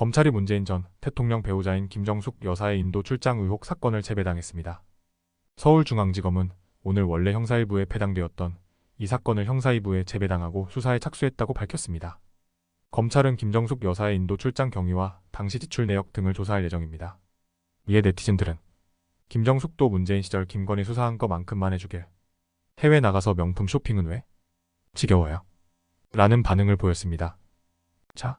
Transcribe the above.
검찰이 문재인 전 대통령 배우자인 김정숙 여사의 인도 출장 의혹 사건을 재배당했습니다. 서울중앙지검은 오늘 원래 형사 1부에 배당되었던 이 사건을 형사 2부에 재배당하고 수사에 착수했다고 밝혔습니다. 검찰은 김정숙 여사의 인도 출장 경위와 당시 지출 내역 등을 조사할 예정입니다. 이에 네티즌들은 김정숙도 문재인 시절 김건희 수사한 것만큼만 해주길 해외 나가서 명품 쇼핑은 왜? 지겨워요. 라는 반응을 보였습니다. 자,